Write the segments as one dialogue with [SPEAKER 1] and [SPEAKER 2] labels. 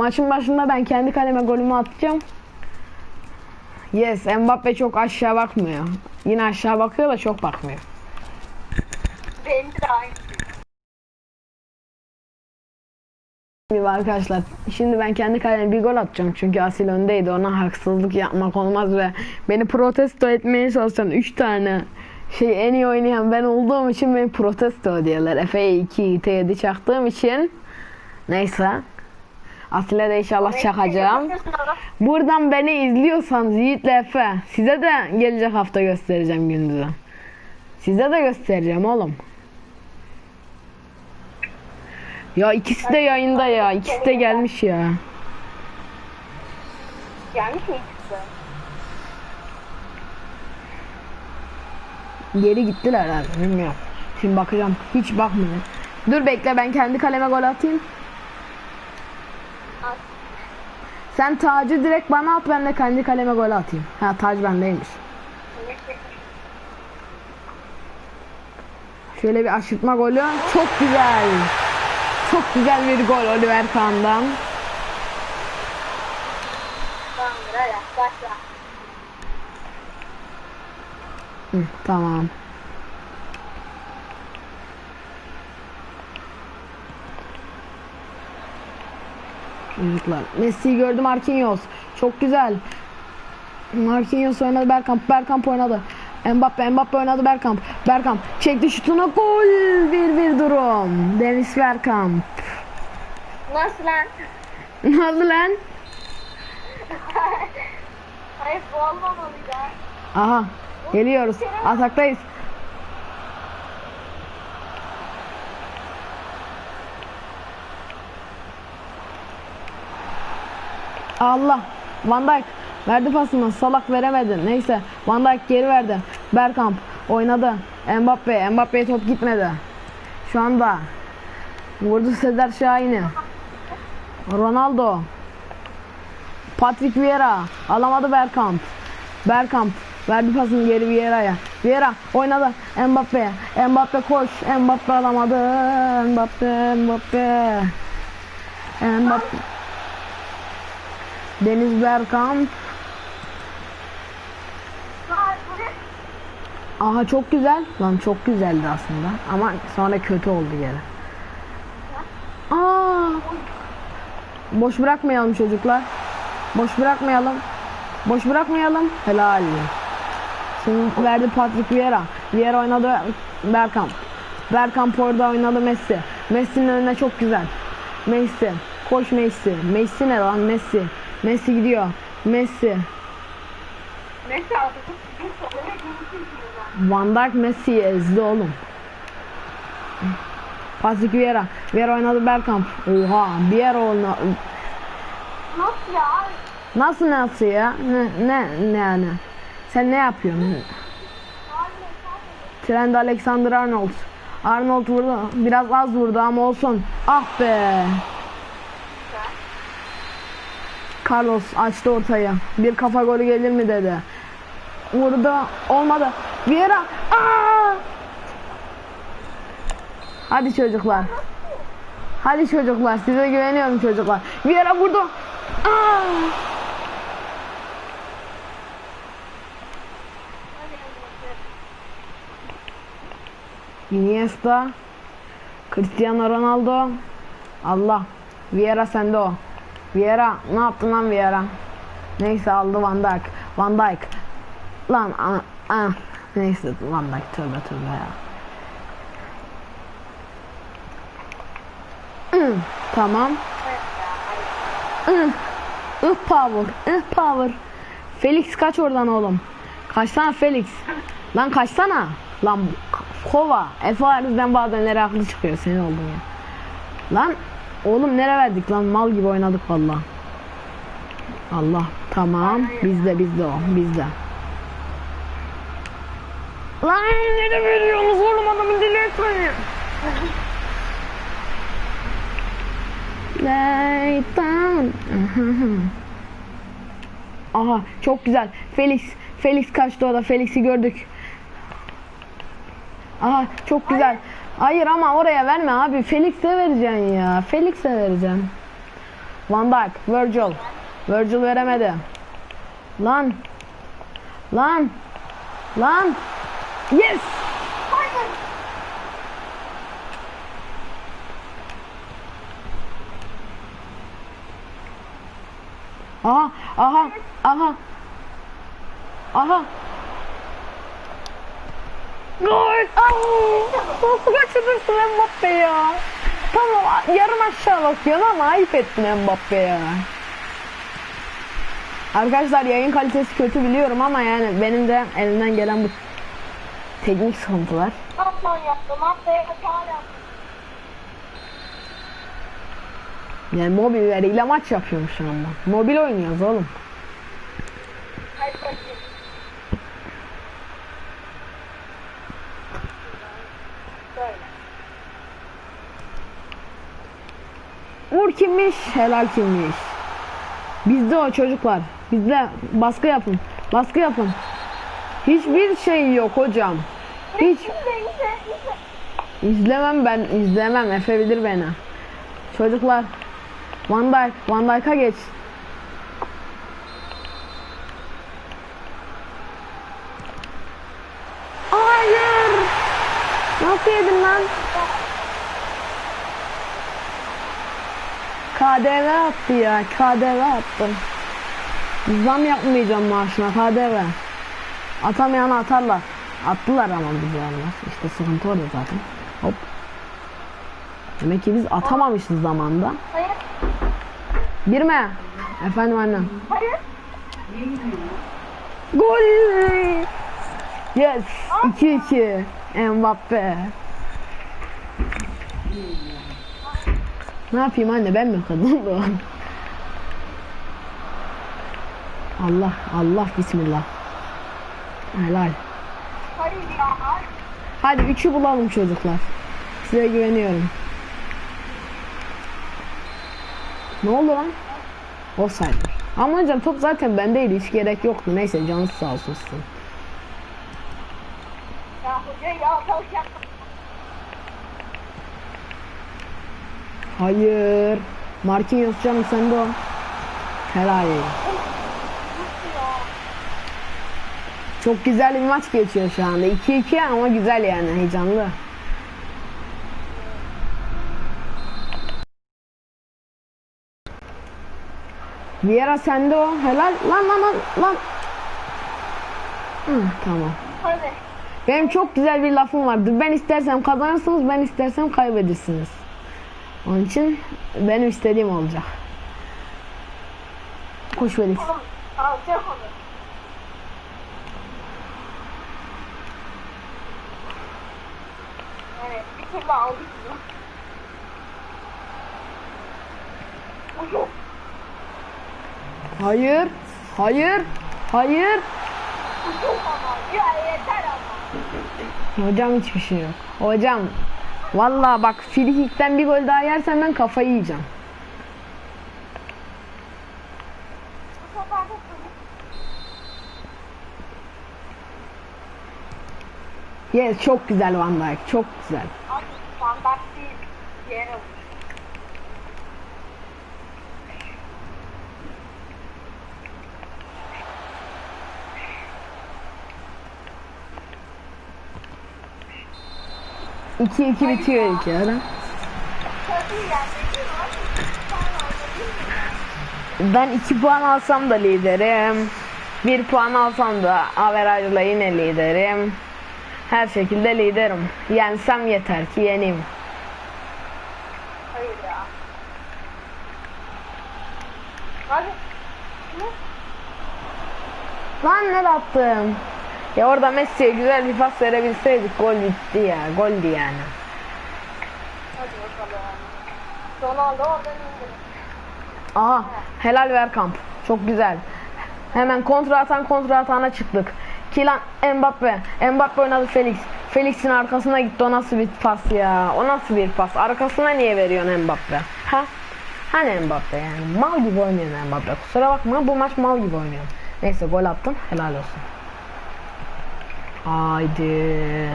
[SPEAKER 1] Maçın başında ben kendi kaleme golümü atacağım. Yes, Mbappe çok aşağı bakmıyor. Yine aşağı bakıyor da çok bakmıyor.
[SPEAKER 2] Benim de aynı.
[SPEAKER 1] Gibi arkadaşlar. Şimdi ben kendi kaleme bir gol atacağım. Çünkü Asil öndeydi. Ona haksızlık yapmak olmaz ve beni protesto etmeye çalışan 3 tane şey en iyi oynayan ben olduğum için beni protesto ediyorlar. Efe'ye 2, Yiğit'e 7 çaktığım için. Neyse. Asil'e de inşallah çakacağım. Buradan beni izliyorsanız Yiğit'le Efe size de gelecek hafta göstereceğim gündüzü. Size de göstereceğim oğlum. Ya ikisi de yayında ya. İkisi de gelmiş ya.
[SPEAKER 2] Gelmiş mi ikisi?
[SPEAKER 1] Geri gittiler herhalde bilmiyorum. Şimdi bakacağım. Hiç bakmıyorum. Dur bekle ben kendi kaleme gol atayım.
[SPEAKER 2] At.
[SPEAKER 1] Sen tacı direkt bana at ben de kendi kaleme gol atayım. Ha tac bendeymiş. Şöyle bir aşırtma golü. Çok güzel. Çok güzel bir gol Oliver Kahn'dan. Hı, tamam. Çocuklar. Messi'yi gördüm Marquinhos. Çok güzel. Marquinhos oynadı Bergkamp. Bergkamp oynadı. Mbappe, Mbappe oynadı Bergkamp. Bergkamp çekti şutunu gol. 1-1 durum. Dennis Bergkamp.
[SPEAKER 2] Nasıl lan?
[SPEAKER 1] Oldu lan?
[SPEAKER 2] Hayır bu olmamalıydı. ha.
[SPEAKER 1] Aha. Geliyoruz. Ataktayız. Allah. Van Dijk verdi pasını. Salak veremedi. Neyse. Van Dijk geri verdi. Bergkamp oynadı. Mbappe. Mbappe'ye top gitmedi. Şu anda vurdu Sezer Şahin'i. Ronaldo. Patrick Vieira alamadı Bergkamp. Bergkamp verdi pasını geri Vieira'ya. Vieira oynadı Mbappe. Mbappe koş. Mbappe alamadı. Mbappe, Mbappe. Mbappe. Deniz
[SPEAKER 2] ne?
[SPEAKER 1] Aha çok güzel. Lan çok güzeldi aslında. Ama sonra kötü oldu geri. Aa! Boş bırakmayalım çocuklar. Boş bırakmayalım. Boş bırakmayalım. Helal. Şimdi verdi Patrick Vieira. Vieira oynadı Bergkamp. Bergkamp orada oynadı Messi. Messi'nin önüne çok güzel. Messi. Koş Messi. Messi ne lan Messi. Messi gidiyor. Messi.
[SPEAKER 2] Gülürsün şimdi.
[SPEAKER 1] Van Dijk Messi'yi ezdi oğlum. Patrick Vieira. Vieira oynadı Bergkamp. Oha. Vieira oynadı.
[SPEAKER 2] Nasıl ya?
[SPEAKER 1] Nasıl nasıl ya? Ne ne ne yani? Sen ne yapıyorsun? Trend Alexander Arnold. Arnold vurdu. Biraz az vurdu ama olsun. Ah be. Carlos açtı ortaya. Bir kafa golü gelir mi dedi. Vurdu. Olmadı. Vieira. Aa! Hadi çocuklar. Hadi çocuklar. Size güveniyorum çocuklar. Vieira vurdu. Aa! Iniesta, Cristiano Ronaldo, Allah, Vieira sende o. Vieira, ne yaptın lan Vieira? Neyse aldı Van Dijk. Van Dijk. Lan a, a. Neyse Van Dijk tövbe tövbe ya. Hı, tamam. Hı, ıh power, ıh power. Felix kaç oradan oğlum? Kaçsana Felix. Lan kaçsana. Lan kova. Efe bazen nereye aklı çıkıyor senin oldun ya. Lan oğlum nereye verdik lan mal gibi oynadık valla. Allah tamam bizde bizde o bizde. Lan nereye veriyorsunuz oğlum adamı deli etmeyin. Down. Aha çok güzel. Felix. Felix kaçtı orada. Felix'i gördük. Aha çok güzel. Hayır ama oraya verme abi. Felix'e vereceksin ya. Felix'e vereceksin. Van Dijk. Virgil. Virgil veremedi. Lan. Lan. Lan. Yes.
[SPEAKER 2] Hayır.
[SPEAKER 1] Aha. Aha. Aha. Aha. Gol. Nasıl kaçırırsın Mbappe ya? Tamam yarım aşağı bakıyorsun ama ayıp ettin Mbappe ya. Arkadaşlar yayın kalitesi kötü biliyorum ama yani benim de elimden gelen bu teknik sıkıntılar.
[SPEAKER 2] Kaplan yaptım. Hata yaptım.
[SPEAKER 1] Yani mobil veriyle maç yapıyormuş şu anda. Mobil oynuyoruz oğlum.
[SPEAKER 2] Hadi bakayım. Böyle.
[SPEAKER 1] Vur kimmiş, helal kimmiş. Bizde o çocuklar. Bizde baskı yapın. Baskı yapın. Hiçbir şey yok hocam. Hiç
[SPEAKER 2] İzle izle izle.
[SPEAKER 1] izlemem ben izlemem. Efe bilir beni. Çocuklar. Van Dijk, Van Dijk'a geç. Hayır. Nasıl yedin lan? KDV attı ya. KDV attım. Zam yapmayacağım maaşına KDV. Atamayanı atarlar. Attılar ama bizi onlar. İşte sıkıntı orada zaten. Hop. Demek ki biz atamamışız zamanda.
[SPEAKER 2] Hayır.
[SPEAKER 1] Girme. Efendim annem.
[SPEAKER 2] Hayır.
[SPEAKER 1] Gol. Yes. 2-2. Mbappe. Ne yapayım anne ben mi kazandım? Allah Allah bismillah. Helal. Hadi üçü bulalım çocuklar. Size güveniyorum. Ne oldu lan? Offside. Ama hocam top zaten bendeydi hiç gerek yoktu. Neyse canınız sağ olsun sizin.
[SPEAKER 2] Ya hoca ya tavuk
[SPEAKER 1] Hayır. Marquinhos canım sende o. Helal. Çok güzel bir maç geçiyor şu anda. 2-2 ama güzel yani heyecanlı. Vieira sende o. Helal. Lan lan lan lan. Hı, tamam.
[SPEAKER 2] Hadi.
[SPEAKER 1] Benim çok güzel bir lafım vardır. Ben istersem kazanırsınız, ben istersem kaybedirsiniz. Onun için benim istediğim olacak.
[SPEAKER 2] Alacak onu. Evet. Bir türlü aldık bunu.
[SPEAKER 1] Hayır. Hayır. Hayır. Hocam hiçbir şey yok. Hocam Valla bak Frikik'ten bir gol daha yersen ben kafayı yiyeceğim. Yes çok güzel Van Dijk çok güzel.
[SPEAKER 2] Abi Van Dijk bir
[SPEAKER 1] yer. 2-2 bitiyor
[SPEAKER 2] ilk yarı.
[SPEAKER 1] Ben 2 puan alsam da liderim. 1 puan alsam da averajla yine liderim. Her şekilde liderim. Yensem yeter ki yeneyim.
[SPEAKER 2] Hayır ya. Abi. Ne?
[SPEAKER 1] Lan ne yaptım? Ya orada Messi'ye güzel bir pas verebilseydik gol bitti ya. Goldü yani.
[SPEAKER 2] Hadi bakalım. Ronaldo oradan indir.
[SPEAKER 1] Aha helal Verkamp. Çok güzel. Hemen kontra atan kontra atana çıktık. Kilan Mbappe. Mbappe oynadı Felix. Felix'in arkasına gitti. O nasıl bir pas ya? O nasıl bir pas? Arkasına niye veriyorsun Mbappe? Ha? Hani Mbappe yani? Mal gibi oynuyorsun Mbappe. Kusura bakma bu maç mal gibi oynuyorum. Neyse gol attım. Helal olsun. Haydi.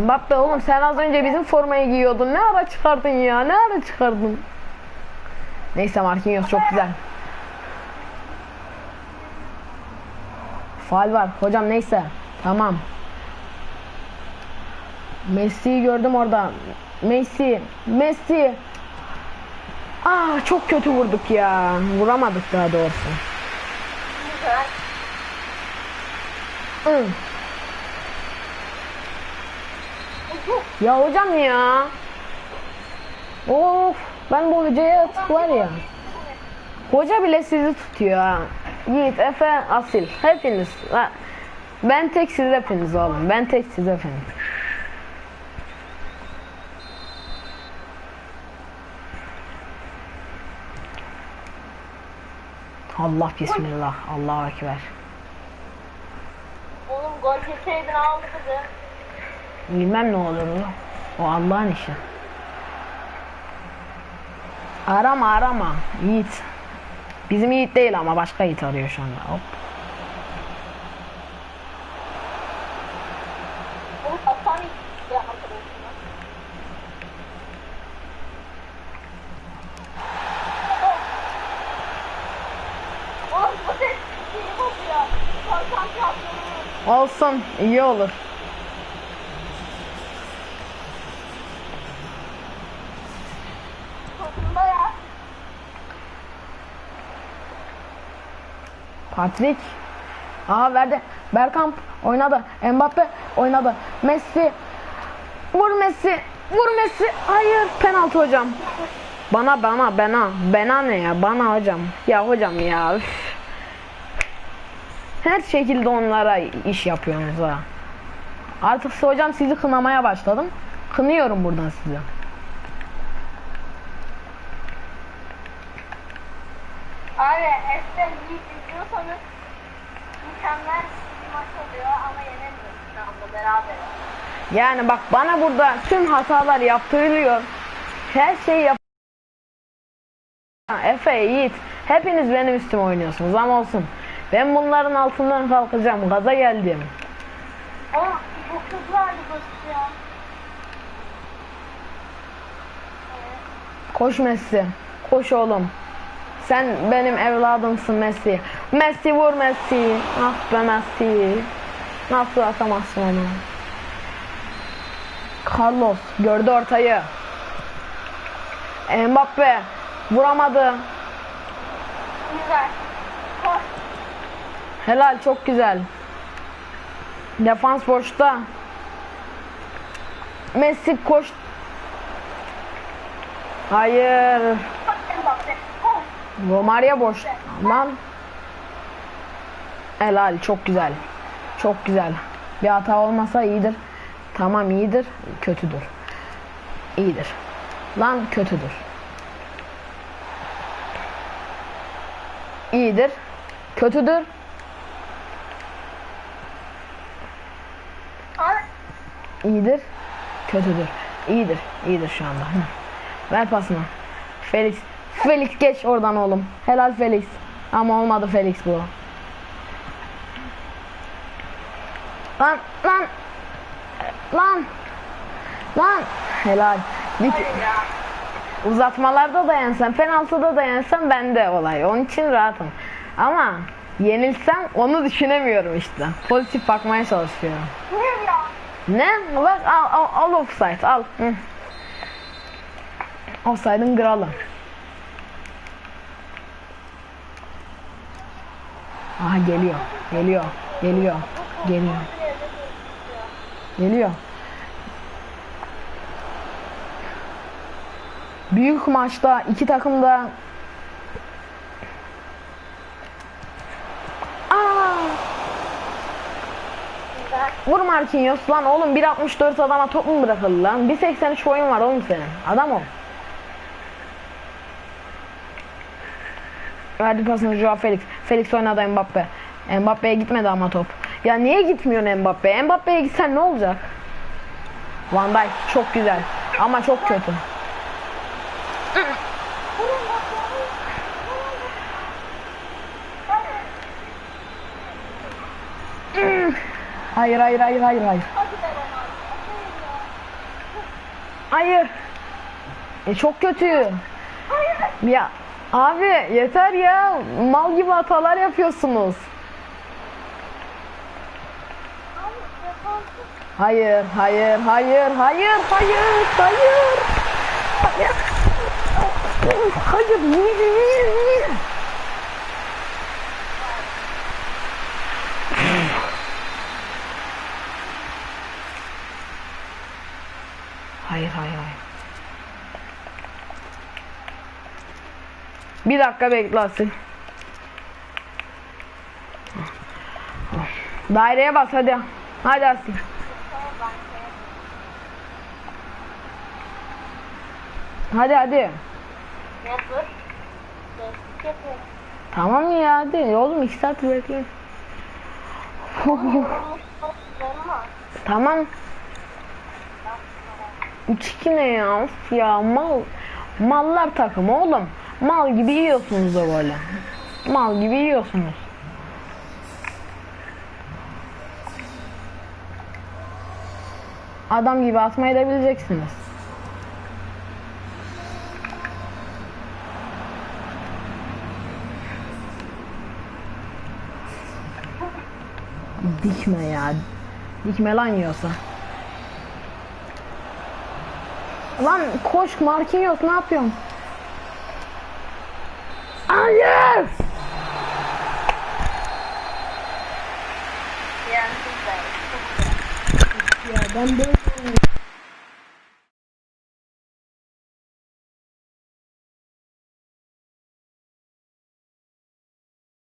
[SPEAKER 1] Mbappe oğlum sen az önce bizim formayı giyiyordun. Ne ara çıkardın ya? Ne ara çıkardın? Neyse Marquinhos çok güzel. Faal var. Hocam neyse. Tamam. Messi'yi gördüm orada. Messi. Messi. Aa çok kötü vurduk ya. Vuramadık daha doğrusu. Hı. Ya hocam ya. Of ben bu hocaya atık ya. Hoca bile sizi tutuyor ha. Yiğit, Efe, Asil. Hepiniz. Ha, Ben tek siz hepiniz oğlum. Ben tek siz hepiniz. Allah bismillah. Allahu ekber.
[SPEAKER 2] Oğlum gol yeseydin aldı kızı.
[SPEAKER 1] Bilmem ne olurdu. O Allah'ın işi. Arama arama. Yiğit. Bizim Yiğit değil ama başka Yiğit arıyor şu anda. Hop. Olsun. iyi olur.
[SPEAKER 2] Topunda ya.
[SPEAKER 1] Patrick. Aa verdi. Bergkamp oynadı. Mbappe oynadı. Messi. Vur Messi. Vur Messi. Hayır. Penaltı hocam. Bana bana bana. Bana ne ya? Bana hocam. Ya hocam ya. üf. Her şekilde onlara iş yapıyorsunuz ha. Artık hocam sizi kınamaya başladım. Kınıyorum buradan sizi.
[SPEAKER 2] Abi Yiğit izliyorsanız mükemmel bir maç oluyor ama yenemiyoruz şu anda beraber.
[SPEAKER 1] Yani bak bana burada tüm hatalar yaptırılıyor. Her şeyi yap. Efe, Yiğit, hepiniz benim üstüme oynuyorsunuz ama olsun. Ben bunların altından kalkacağım. Gaza geldim.
[SPEAKER 2] Ama çok hızlı ya.
[SPEAKER 1] Koş Messi. Koş oğlum. Sen benim evladımsın Messi. Messi vur Messi. Ah be Messi. Nasıl atamazsın onu? Carlos gördü ortayı. Mbappe vuramadı.
[SPEAKER 2] Güzel. Koş.
[SPEAKER 1] Helal çok güzel. Defans boşta. Messi koş. Hayır. Romario boş. Lan. Helal çok güzel. Çok güzel. Bir hata olmasa iyidir. Tamam iyidir. Kötüdür. İyidir. Lan kötüdür. İyidir. Kötüdür. İyidir. Kötüdür. İyidir. İyidir şu anda. Hı. Ver pasını. Felix. Felix geç oradan oğlum. Helal Felix. Ama olmadı Felix bu. Lan lan. Lan. Lan. Helal. Bir, uzatmalarda da yensem, penaltıda da yensem bende olay. Onun için rahatım. Ama yenilsem onu düşünemiyorum işte. Pozitif bakmaya çalışıyorum. Ne? Bak al, al, al offside al. Hı. Offside'ın kralı. Aha geliyor. Geliyor. Geliyor. Geliyor. Geliyor. Büyük maçta iki takım da. Vur Marquinhos lan oğlum 1.64 adama top mu bırakıldı lan? 1.83 boyun var oğlum senin. Adam ol. Verdi pasını Joao Felix. Felix oynadı Mbappe. Mbappe'ye gitmedi ama top. Ya niye gitmiyorsun Mbappe? Mbappe'ye gitsen ne olacak? Van Dijk çok güzel ama çok kötü. Hayır hayır hayır hayır hayır.
[SPEAKER 2] Hayır.
[SPEAKER 1] E çok kötü. Ya Abi yeter ya. Mal gibi hatalar yapıyorsunuz. Hayır, hayır, hayır, hayır, hayır, hayır. Hayır. Hayır. Hayır, hayır, hayır. Bir dakika bekle Asil. Daireye bas hadi. Hadi Asil. Hadi hadi. Tamam ya hadi. Oğlum iki saat bekle. Tamam. 3-2 ne ya? Of ya mal. Mallar takımı oğlum. Mal gibi yiyorsunuz da böyle. Mal gibi yiyorsunuz. Adam gibi atmayı da bileceksiniz. Dikme ya. Dikme lan yiyorsa. Lan koş Marquinhos ne yapıyorsun?